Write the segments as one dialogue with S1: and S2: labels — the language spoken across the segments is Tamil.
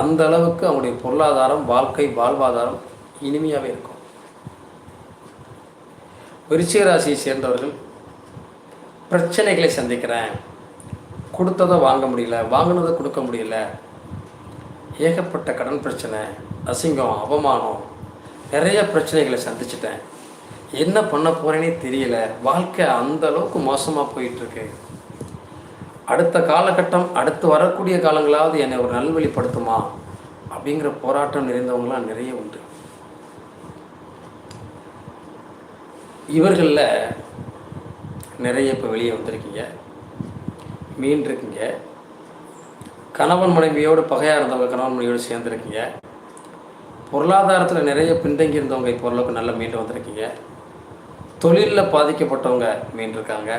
S1: அந்த அளவுக்கு அவங்களுடைய பொருளாதாரம் வாழ்க்கை வாழ்வாதாரம் இனிமையாகவே இருக்கும். விருச்சிக ராசியை சேர்ந்தவர்கள் பிரச்சனைகளை சந்திக்கிறேன். கொடுத்ததை வாங்க முடியல வாங்கினதை கொடுக்க முடியல. ஏகப்பட்ட கடன் பிரச்சனை அசிங்கம் அவமானம் நிறைய பிரச்சனைகளை சந்திச்சிட்டேன். என்ன பண்ண போகிறேனே தெரியல. வாழ்க்கை அந்த அளவுக்கு மோசமாக போயிட்டுருக்கு அடுத்த காலகட்டம் அடுத்து வரக்கூடிய காலங்களாவது என்னை ஒரு நல்வழிப்படுத்துமா? அப்படிங்கிற போராட்டம் நிறைந்தவங்களாம் நிறைய உண்டு. இவர்களில் நிறைய இப்போ வெளியே வந்திருக்கீங்க மீன் கணவன் மனைவியோடு பகையாக இருந்தவங்க கணவன் மனைவியோடு சேர்ந்துருக்கீங்க. பொருளாதாரத்தில் நிறைய பின்தங்கி இருந்தவங்க இப்போ ஓரளவுக்கு நல்லா மீண்டு வந்திருக்கீங்க. தொழிலில் பாதிக்கப்பட்டவங்க மீன் இருக்காங்க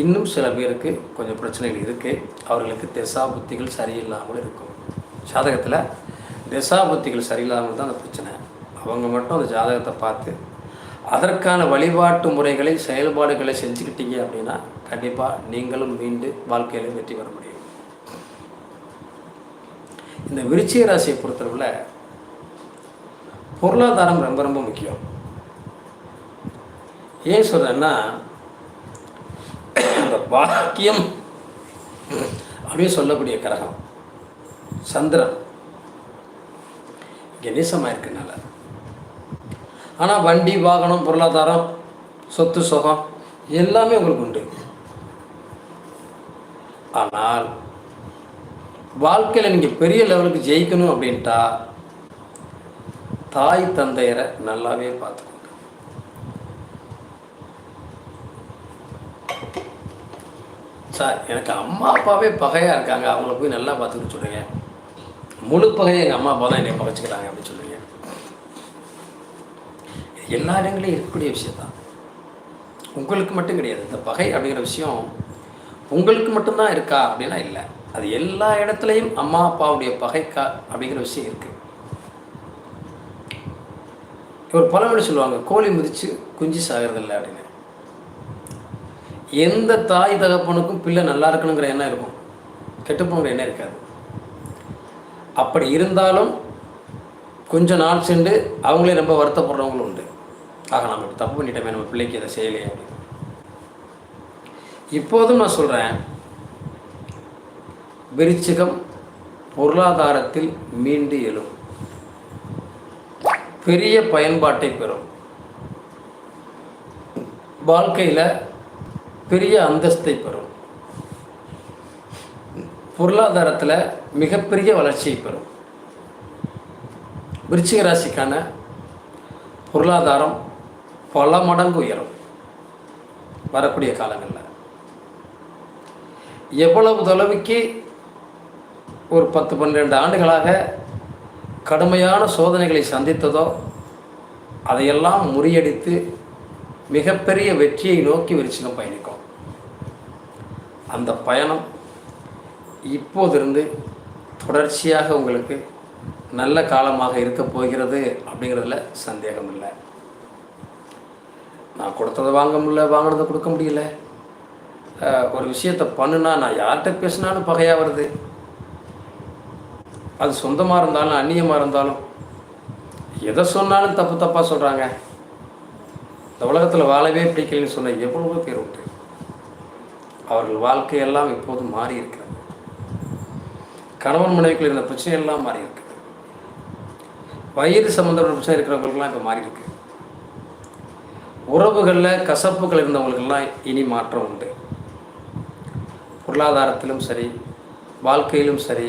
S1: இன்னும் சில பேருக்கு கொஞ்சம் பிரச்சனைகள் இருக்குது அவர்களுக்கு திசா புத்திகள் சரியில்லாமல் இருக்கும். ஜாதகத்தில் திசா புத்திகள் சரியில்லாமல் தான் அந்த பிரச்சனை. அவங்க மட்டும் அந்த ஜாதகத்தை பார்த்து அதற்கான வழிபாட்டு முறைகளை செயல்பாடுகளை செஞ்சுக்கிட்டீங்க அப்படின்னா கண்டிப்பாக நீங்களும் மீண்டு வாழ்க்கையில் வெற்றி பெற முடியும். இந்த விருச்சிக ராசியை பொறுத்தளவில் பொருளாதாரம் ரொம்ப ரொம்ப முக்கியம். ஏன் சொல்கிறேன்னா அந்த பாக்கியம் அப்படின்னு சொல்லக்கூடிய கிரகம் சந்திரன். கணேசமாக இருக்குனால இருக்கனால. ஆனால் வண்டி வாகனம் பொருளாதாரம் சொத்து சுகம் எல்லாமே உங்களுக்கு உண்டு. ஆனால் வாழ்க்கையில் நீங்கள் பெரிய லெவலுக்கு ஜெயிக்கணும் அப்படின்ட்டா தாய் தந்தையரை நல்லாவே பார்த்துக்கணும் சார் எனக்கு அம்மா அப்பாவே பகையாக இருக்காங்க. அவங்கள போய் நல்லா பார்த்துக்கிட்டு சொல்லுங்க. முழு பகையை எங்கள் அம்மா அப்பா தான் என்னை பகைச்சிக்கிறாங்க அப்படின்னு சொல்லுங்க. எல்லா இடங்களையும் இருக்கக்கூடிய விஷயம் தான் உங்களுக்கு மட்டும் கிடையாது. இந்த பகை அப்படிங்கிற விஷயம் உங்களுக்கு மட்டும்தான் இருக்கா அப்படின்னா இல்லை. அது எல்லா இடத்துலையும் அம்மா அப்பாவுடைய பகைக்கா அப்படிங்கிற விஷயம் இருக்குது இவர் பழமொழி சொல்லுவாங்க கோழி முதிச்சு குஞ்சு சாகிறதில்ல அப்படின்னு. எந்த தாய் தகப்பனுக்கும் பிள்ளை நல்லா இருக்கணுங்கிற எண்ணம் இருக்கும். கெட்டுப்போங்கிற எண்ணம் இருக்காது. அப்படி இருந்தாலும் கொஞ்ச நாள் சென்று அவங்களே ரொம்ப வருத்தப்படுறவங்களும் உண்டு. ஆக நம்ம இப்படி தப்பு பண்ணிட்டோமே நம்ம பிள்ளைக்கு இதை செய்யலையே அப்படின்னு. இப்போதும் நான் சொல்கிறேன் விருச்சிகம் பொருளாதாரத்தில் மீண்டு எழும். பெரிய பயன்பாட்டை பெறும். வாழ்க்கையில் பெரிய அந்தஸ்தை பெறும். பொருளாதாரத்தில் மிகப்பெரிய வளர்ச்சியை பெறும். விருச்சிக ராசிக்கான பொருளாதாரம் பல மடங்கு உயரும். வரக்கூடிய காலங்களில். எவ்வளவு தொலைவுக்கு ஒரு பத்து பன்னிரெண்டு ஆண்டுகளாக கடுமையான சோதனைகளை சந்தித்ததோ அதையெல்லாம் முறியடித்து மிகப்பெரிய வெற்றியை நோக்கி விருச்சிகம் பயணிக்கும். அந்த பயணம் இப்போதிருந்து தொடர்ச்சியாக உங்களுக்கு நல்ல காலமாக இருக்க போகிறது அப்படிங்கிறதுல சந்தேகம் இல்லை நான் கொடுத்ததை வாங்க முடியல வாங்கினதை கொடுக்க முடியல. ஒரு விஷயத்தை பண்ணுனா நான் யார்கிட்ட பேசினாலும் பகையாக வருது. அது சொந்தமாக இருந்தாலும் அந்நியமாக இருந்தாலும் எதை சொன்னாலும் தப்பு தப்பாக சொல்கிறாங்க இந்த உலகத்தில் வாழவே பிடிக்கலன்னு சொன்ன எவ்வளவோ பேர் உண்டு. அவர்கள் வாழ்க்கையெல்லாம் இப்போது மாறி இருக்கிறது கணவன் மனைவிக்குள் இருந்த பிரச்சனை எல்லாம் மாறி இருக்குது வயிறு சம்மந்தப்பட்ட பிரச்சனை இருக்கிறவங்களுக்கெல்லாம் இப்போ மாறி இருக்கு உறவுகளில் கசப்புகள் இருந்தவங்களுக்கெல்லாம் இனி மாற்றம் உண்டு. பொருளாதாரத்திலும் சரி வாழ்க்கையிலும் சரி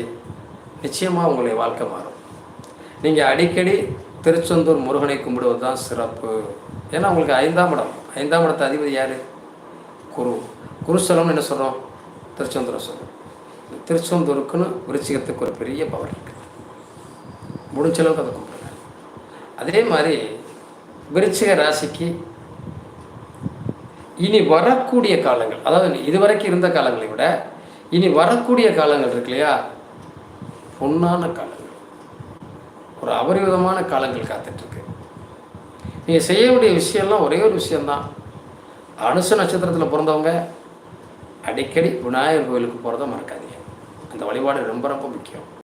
S1: நிச்சயமாக உங்களுடைய வாழ்க்கை மாறும். நீங்கள் அடிக்கடி திருச்செந்தூர் முருகனை கும்பிடுவது தான் சிறப்பு. ஏன்னா உங்களுக்கு ஐந்தாம் இடம். ஐந்தாம் இடத்து அதிபதி யார்? குரு. குருஸ்தலம்னு என்ன சொல்கிறோம் திருச்செந்தூரை சொல்கிறோம் திருச்செந்தூருக்குன்னு விருச்சிகத்துக்கு ஒரு பெரிய பவர் இருக்குது முடிஞ்ச அளவுக்கு அதை கும்பிடுங்க. அதே மாதிரி விருச்சிக ராசிக்கு இனி வரக்கூடிய காலங்கள் அதாவது இதுவரைக்கும் இருந்த காலங்களை விட இனி வரக்கூடிய காலங்கள் இருக்கு இல்லையா? பொன்னான காலங்கள். ஒரு அபரிவிதமான காலங்கள் காத்துட்ருக்கு. நீங்கள் செய்ய வேண்டிய விஷயம்லாம் ஒரே ஒரு விஷயம்தான். அனுச நட்சத்திரத்தில் பிறந்தவங்க அடிக்கடி விநாயகர் கோயிலுக்கு போகிறத மறக்காதீங்க. அந்த வழிபாடு ரொம்ப ரொம்ப முக்கியம்.